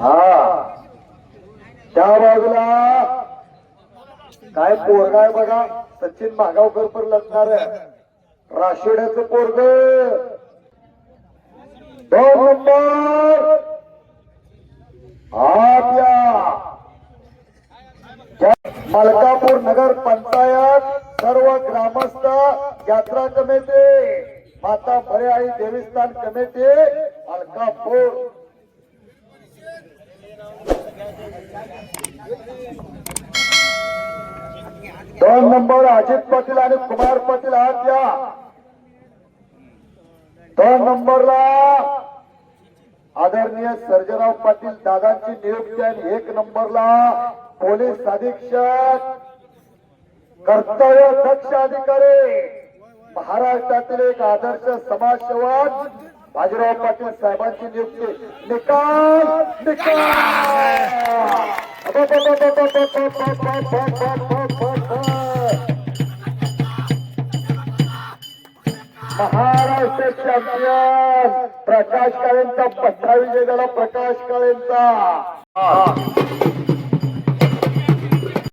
हा. त्या बाजूला. काय पोरगा आहे बघा. सचिन मागावकर पर लढणार आहे. राशिवड्याचं पोरग. दोन नंबर. आत्या मलकापूर नगर पंचायत सर्व ग्रामस्थ यात्रा कमिटी माता भरे आई देवीस्थान कमिटी मलकापूर. दोन नंबर अजित पाटील आणि कुमार पाटील आहात या. दोन नंबरला आदरणीय सर्जराव पाटील दादांची नियुक्ती आणि एक नंबरला पोलीस अधीक्षक कर्तव्य दक्ष अधिकारी महाराष्ट्रातील एक आदर्श समाजसेवक बाजीराव पाटील साहेबांची नियुक्ती. निकाल निकाल! महाराष्ट्र चॅम्पियन प्रकाश काळेंचा पठ्ठा विजय झाला प्रकाश काळेंचा.